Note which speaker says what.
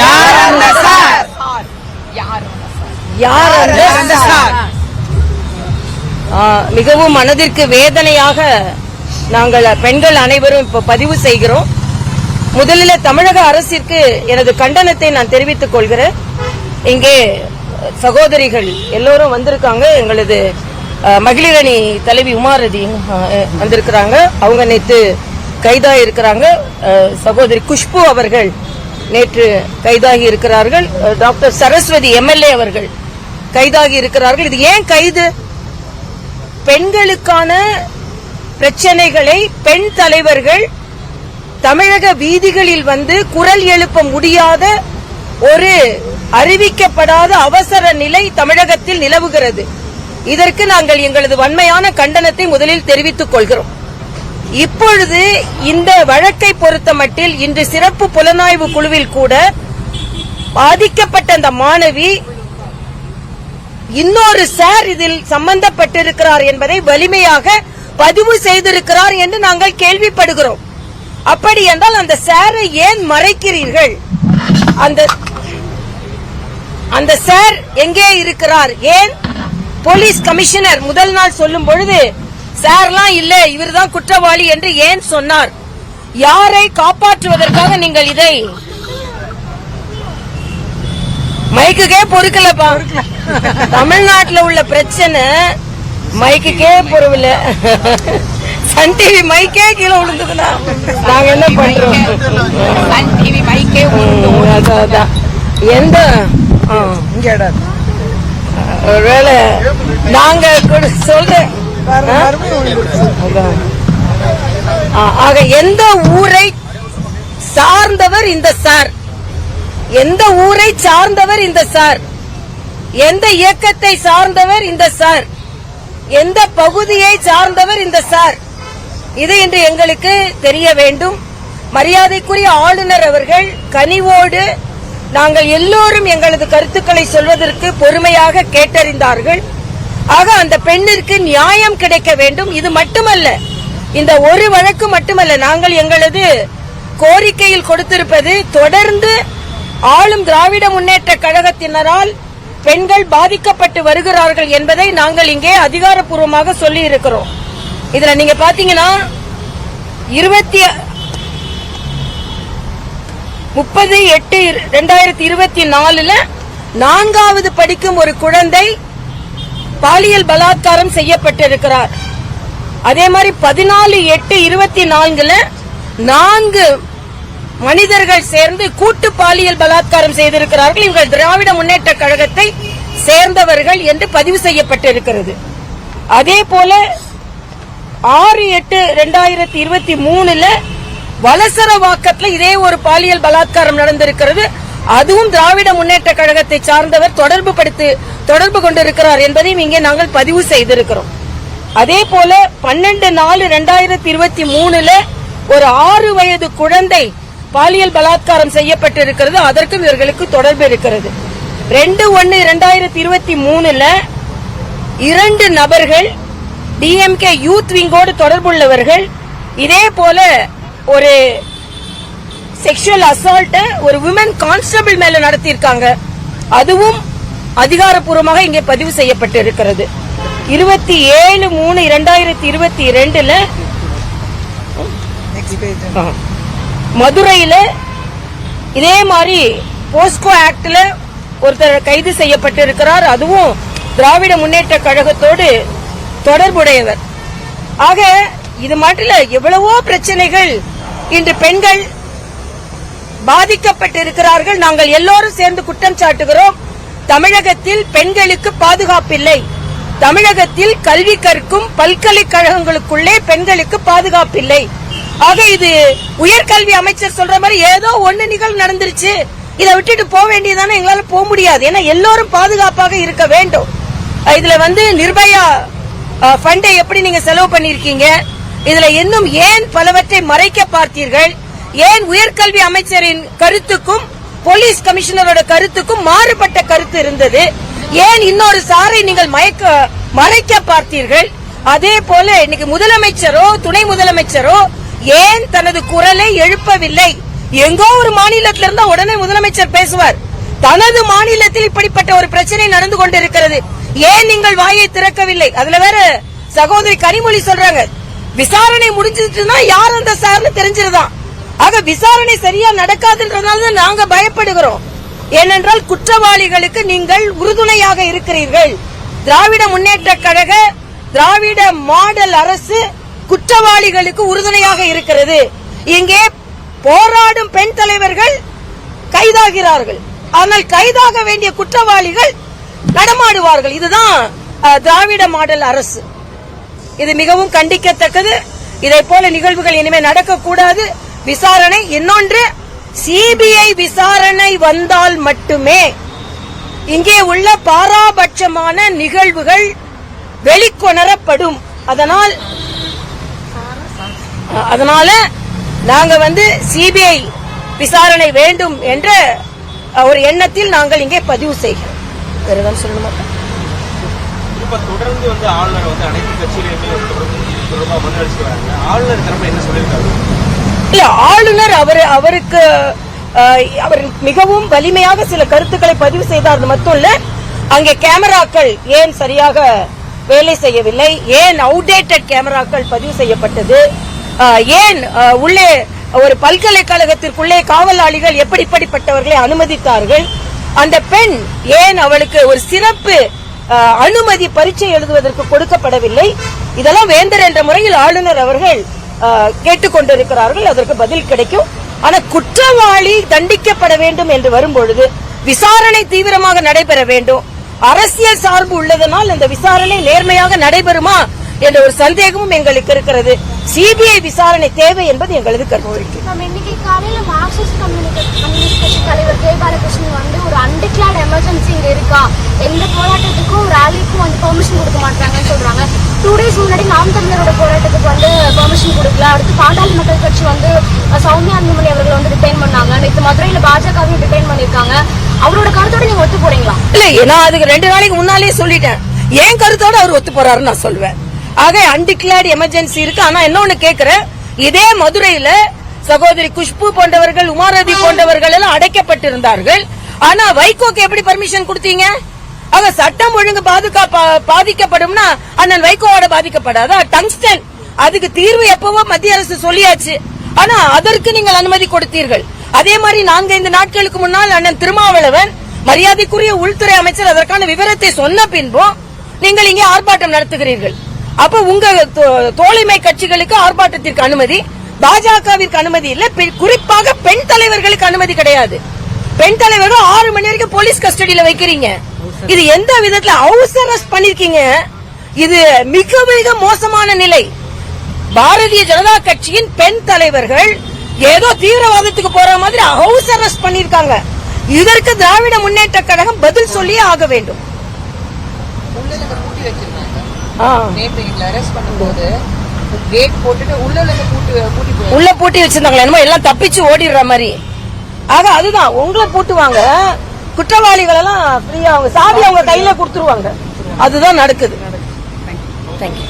Speaker 1: யார் அந்த சார்?
Speaker 2: யார்
Speaker 3: அந்த
Speaker 1: சார்?
Speaker 3: மிகவும் மனதிற்கு வேதனையாக நாங்கள் பெண்கள் அனைவரும் இப்ப பதிவு செய்கிறோம். முதலில் தமிழக அரசிற்கு எனது கண்டனத்தை நான் தெரிவித்துக் கொள்கிறேன். இங்கே சகோதரிகள் எல்லோரும் வந்திருக்காங்க. எங்களது மகளிரணி தலைவி உமாரதி வந்திருக்கிறாங்க. அவங்க நேற்று கைதாகி இருக்கிறாங்க சகோதரி குஷ்பு அவர்கள் நேற்று கைதாகி இருக்கிறார்கள். டாக்டர் சரஸ்வதி எம்எல்ஏ அவர்கள் கைதாகி இருக்கிறார்கள். இது ஏன் கைது? பெண்களுக்கான பிரச்சனைகளை பெண் தலைவர்கள் தமிழக வீதிகளில் வந்து குரல் எழுப்ப முடியாத ஒரு அறிவிக்கப்படாத அவசர நிலை தமிழகத்தில் நிலவுகிறது. இதற்கு நாங்கள் எங்களது வன்மையான கண்டனத்தை முதலில் தெரிவித்துக் கொள்கிறோம். இப்பொழுது இந்த வழக்கை பொறுத்த மட்டில் இன்று சிறப்பு புலனாய்வு குழுவில் கூட பாதிக்கப்பட்ட அந்த மாணவி இன்னொரு சார் இதில் சம்பந்தப்பட்டிருக்கிறார் என்பதை வலிமையாக பதிவு செய்திருக்கிறார் என்று நாங்கள் கேள்விப்படுகிறோம். அப்படி என்றால் அந்த சாரை ஏன் மறைக்கிறீர்கள்? அந்த அந்த சார் எங்கே இருக்கிறார்? ஏன்? போலீஸ் கமிஷனர் முதல் நாள் சொல்லும் பொழுது சார்லாம் இல்ல. இவர்தான் குற்றவாளி என்று ஏன் சொன்னார்? யாரை காப்பாற்றுவதற்காக நீங்கள் இதை? மைக்குக்கே பொறுக்கலப்பா. தமிழ்நாட்டுல உள்ள பிரச்சனை மைக்குக்கே பொறுவில்ல சன் டிவி மைக்கே கீழே விழுந்ததுன்னா நாங்க என்ன பண்றோம்?
Speaker 2: சன் டிவி மைக்கே
Speaker 3: அதான். எந்த? ஒருவேளை நாங்க சொல்றேன். ஆக எந்த ஊரை சார்ந்தவர் இந்த சார்? எந்த ஊரை சார்ந்தவர் இந்த சார்? எந்த இயக்கத்தை சார்ந்தவர் இந்த சார்? எந்த பகுதியை சார்ந்தவர் இந்த சார்? இது இன்று எங்களுக்கு தெரிய வேண்டும். மரியாதைக்குரிய ஆளுநர் அவர்கள் கனிவோடு நாங்கள் எல்லோரும் எங்களது கருத்துக்களை சொல்வதற்கு பொறுமையாக கேட்டறிந்தார்கள். ஆக அந்த பெண்ணிற்கு நியாயம் கிடைக்க வேண்டும். இது மட்டுமல்ல இந்த ஒரு வழக்கு மட்டுமல்ல நாங்கள் எங்களது கோரிக்கையில் கொடுத்திருப்பது தொடர்ந்து ஆளும் திராவிட முன்னேற்ற கழகத்தினரால் பெண்கள் பாதிக்கப்பட்டு வருகிறார்கள் என்பதை நாங்கள் இங்கே அதிகாரப்பூர்வமாக சொல்லி இருக்கிறோம் இதுல நீங்க பாத்தீங்கன்னா இருபத்தி முப்பது எட்டு ரெண்டாயிரத்தி இருபத்தி நாலுல நான்காவது படிக்கும் ஒரு குழந்தை பாலியல் பலாத்காரம் செய்யப்பட்டிருக்கிறார். அதே மாதிரி பதினாலு எட்டு இருபத்தி நான்குல நான்கு மனிதர்கள் சேர்ந்து கூட்டு பாலியல் பலாத்காரம் செய்திருக்கிறார்கள். இவர்கள் திராவிட முன்னேற்ற கழகத்தை சேர்ந்தவர்கள் என்று பதிவு செய்யப்பட்டிருக்கிறது. அதே போல ஆறு எட்டு ரெண்டாயிரத்தி இருபத்தி மூணுல வலசரவாக்கத்துல இதே ஒரு பாலியல் பலாத்காரம் நடந்திருக்கிறது. அதுவும் திராவிட முன்னேற்ற கழகத்தை சார்ந்தவர் தொடர்பு படுத்து தொடர்பு கொண்டிருக்கிறார் என்பதையும் இங்கே நாங்கள் பதிவு செய்திருக்கிறோம். அதே போல பன்னெண்டு நாலு ரெண்டாயிரத்தி இருபத்தி மூணுல ஒரு ஆறு வயது குழந்தை பாலியல் பலாத்காரம் செய்யப்பட்டிருக்கிறது. அதற்கும் இவர்களுக்கு தொடர்பு இருக்கிறது. ரெண்டு ஒன்னு இரண்டாயிரத்தி இருபத்தி மூணுல இரண்டு நபர்கள் டிஎம்கே யூத் விங்கோடு தொடர்புள்ளவர்கள். இதே போல ஒரு செக்ஷுவல் அசால்ட்ட ஒரு விமன் கான்ஸ்டபிள் மேல நடத்தியிருக்காங்க. அதுவும் அதிகாரப்பூர்வமாக இங்கே பதிவு செய்யப்பட்டு இருக்கிறது இருபத்தி ஏழு மூணு இரண்டாயிரத்தி இருபத்தி ரெண்டுல
Speaker 1: நெக்ஸ்ட் பேஜ்
Speaker 3: மதுரையில இதே மாதிரி போஸ்கோ ஆக்ட்ல ஒருத்தர் கைது செய்யப்பட்டு இருக்கிறார் அதுவும் திராவிட முன்னேற்ற கழகத்தோடு தொடர்புடையவர். ஆக இது மட்டும் இல்ல எவ்வளவோ பிரச்சனைகள் இன்று பெண்கள் பாதிக்கப்பட்டிருக்கிறார்கள். நாங்கள் எல்லோரும் சேர்ந்து குற்றம் சாட்டுகிறோம். தமிழகத்தில் பெண்களுக்கு பாதுகாப்பில்லை. தமிழகத்தில் கல்வி கற்கும் பல்கலைக்கழகங்களுக்குள்ளே பெண்களுக்கு பாதுகாப்பில்லை. ஆக இது உயர்கல்வி அமைச்சர் சொல்ற மாதிரி ஏதோ ஒண்ணு நிகழ்வு நடந்துருச்சு. இதை விட்டுட்டு போக வேண்டியதானே எங்களால போக முடியாது. ஏன்னா எல்லோரும் பாதுகாப்பாக இருக்க வேண்டும். இதுல வந்து நிர்பயா ஃபண்டை எப்படி நீங்க செலவு பண்ணிருக்கீங்க? இதுல இன்னும் ஏன் பலவற்றை மறைக்க பார்த்தீர்கள்? ஏன் உயர்கல்வி அமைச்சரின் கருத்துக்கும் போலீஸ் கமிஷனரோட கருத்துக்கும் மாறுபட்ட கருத்து இருந்தது. ஏன் இன்னொரு சாரை நீங்கள் மயக்க மறைக்க பார்த்தீர்கள்? அதே போல இன்னைக்கு முதலமைச்சரோ துணை முதலமைச்சரோ ஏன் தனது குரலை எழுப்பவில்லை? எங்கோ ஒரு மாநிலத்தில இருந்தா உடனே முதலமைச்சர் பேசுவார். தனது மாநிலத்தில் இப்படிப்பட்ட ஒரு பிரச்சனை நடந்து கொண்டிருக்கிறது. ஏன் நீங்கள் வாயை திறக்கவில்லை? அதுல வேற சகோதரி கனிமொழி சொல்றாங்க. விசாரணை முடிஞ்சிட்டுனா யார் அந்த சார்னு தெரிஞ்சிருதான். ஆக விசாரணை சரியா நடக்காதுன்றதுனால தான் நாங்க பயப்படுகிறோம். ஏனென்றால் குற்றவாளிகளுக்கு நீங்கள் உறுதுணையாக இருக்கிறீர்கள். திராவிட முன்னேற்ற கழக திராவிட மாடல் அரசு குற்றவாளிகளுக்கு உறுதுணையாக இருக்கிறது. இங்கே போராடும் பெண் தலைவர்கள் கைதாகிறார்கள். ஆனால் கைதாக வேண்டிய குற்றவாளிகள் நடமாடுவார்கள். இதுதான் திராவிட மாடல் அரசு. இது மிகவும் கண்டிக்கத்தக்கது. இதை போல நிகழ்வுகள் இனிமேல் நடக்கக்கூடாது. விசாரணை இன்னொன்று சிபிஐ விசாரணை வந்தால் மட்டுமே இங்கே உள்ள பாராபட்சமான நிகழ்வுகள் வெளிக்கொணரப்படும். அதனால் அதனால நாங்க வந்து சிபிஐ விசாரணை வேண்டும் என்ற ஒரு எண்ணத்தில் நாங்கள் இங்கே பதிவு செய்கிறோம். வேற ஏதாவது சொல்லணுமா?
Speaker 4: இப்ப தொடர்ந்து வந்து ஆளுநர் வந்து அனைத்து கட்சியிலுமே தொடர்பா மனு அளிச்சுட்டு வராங்க. ஆளுநர் தரப்பு என்ன சொல்லியிருக்காரு?
Speaker 3: இல்ல ஆளுநர் அவர் அவருக்கு அவர் மிகவும் வலிமையாக சில கருத்துக்களை பதிவு செய்தார் அது மட்டும் இல்ல அங்கே கேமராக்கள் ஏன் சரியாக வேலை செய்யவில்லை? ஏன் அவுடேட்டட் கேமராக்கள் பதிவு செய்யப்பட்டது? ஏன் உள்ளே ஒரு பல்கலைக்கழகத்திற்குள்ளே காவலாளிகள் எப்படிப்பட்டவர்களை அனுமதித்தார்கள்? அந்த பெண் ஏன் அவளுக்கு ஒரு சிறப்பு அனுமதி பரீட்சை எழுதுவதற்கு கொடுக்கப்படவில்லை? இதெல்லாம் வேந்தர் என்ற முறையில் ஆளுநர் அவர்கள் கேட்டுக்கொண்டிருக்கிறார்கள். அதற்கு பதில் கிடைக்கும். ஆனா குற்றவாளி தண்டிக்கப்பட வேண்டும் என்று வரும்பொழுது விசாரணை தீவிரமாக நடைபெற வேண்டும். அரசியல் சார்பு உள்ளதனால் அந்த விசாரணை நேர்மையாக நடைபெறுமா என்ற ஒரு சந்தேகமும் எங்களுக்கு இருக்கிறது. சிபிஐ விசாரணை தேவை என்பது எங்களது கருத்து.
Speaker 5: நம்ம இன்னைக்கு காலையில மார்க்சிஸ்ட் கம்யூனிஸ்ட் கம்யூனிஸ்ட் கட்சி தலைவர் கே. பாலகிருஷ்ணன் வந்து ஒரு அன்டிக்ளேர்ட் எமர்ஜென்சி இங்க இருக்கா? எந்த போராட்டத்துக்கும் ரேலிக்கும் வந்து பெர்மிஷன் கொடுக்க மாட்டாங்கன்னு சொல்றாங்க. டூ டேஸ் முன்னாடி நாம் தமிழரோட போராட்டத்துக்கு வந்து பெர்மிஷன் கொடுக்கல. அடுத்து பாட்டாளி மக்கள் கட்சி வந்து சௌமியா அன்புமணி அவர்களை வந்து டிடைன் பண்ணாங்க. நேற்று மதுரையில பாஜகவையும் டிடைன் பண்ணிருக்காங்க. அவரோட கருத்தோட நீங்க ஒத்து போறீங்களா?
Speaker 3: இல்ல நான் அதுக்கு ரெண்டு நாளைக்கு முன்னாலே சொல்லிட்டேன். என் கருத்தோட அவர் ஒத்து போறாருன்னு நான் சொல்லுவேன் ஆக அன்டிக்ளேர்ட் எமர்ஜென்சி இருக்கு. ஆனா இன்னொன்னு கேக்குறேன்? இதே மதுரையில சகோதரி குஷ்பு போன்றவர்கள் உமாரதி போன்றவர்கள் எல்லாம் அடைக்கப்பட்டிருந்தார்கள். ஆனா வைகோக்கு எப்படி பர்மிஷன் கொடுத்தீங்க? ஆக சட்டம் ஒழுங்கு பாதுகாப்பா பாதிக்கப்படும்னா அண்ணன் வைகோவோட பாதிக்கப்படாதா? டங்ஸ்டன். அதுக்கு தீர்வு எப்பவோ மத்திய அரசு சொல்லியாச்சு. ஆனா அதற்கு நீங்கள் அனுமதி கொடுத்தீர்கள். அதே மாதிரி நான்கைந்து நாட்களுக்கு முன்னால் அண்ணன் திருமாவளவன் மரியாதைக்குரிய உள்துறை அமைச்சர் அதற்கான விவரத்தை சொன்ன பின்பும் நீங்கள் இங்கே ஆர்ப்பாட்டம் நடத்துகிறீர்கள். அப்ப உங்க தோ- தோழமை கட்சிகளுக்கு ஆர்ப்பாட்டத்திற்கு அனுமதி பாஜகவிற்கு அனுமதி இல்ல குறிப்பாக பெண் தலைவர்களுக்கு அனுமதி கிடையாது. பெண் தலைவர்கள் ஆறு மணி வரைக்கும் போலீஸ் கஸ்டடியில வைக்கிறீங்க. இது எந்த விதத்துல ஹவுஸ் அரெஸ்ட் பண்ணிருக்கீங்க? இது மிக மிக மோசமான நிலை. பாரதிய ஜனதா கட்சியின் பெண் தலைவர்கள் ஏதோ தீவிரவாதத்துக்கு போற மாதிரி ஹவுஸ் அரெஸ்ட் பண்ணிருக்காங்க. இதற்கு திராவிட முன்னேற்ற கழகம் பதில் சொல்லியே ஆக வேண்டும். உள்ள பூட்டி வச்சிருந்தாங்களா என்னமோ எல்லாம் தப்பிச்சு ஓடிடுற மாதிரி. ஆக அதுதான் உங்களை பூட்டுவாங்க. குற்றவாளிகள் எல்லாம் ஃப்ரீயா அவங்க சாவி அவங்க கையில கொடுத்துருவாங்க. அதுதான் நடக்குது. தேங்க்யூ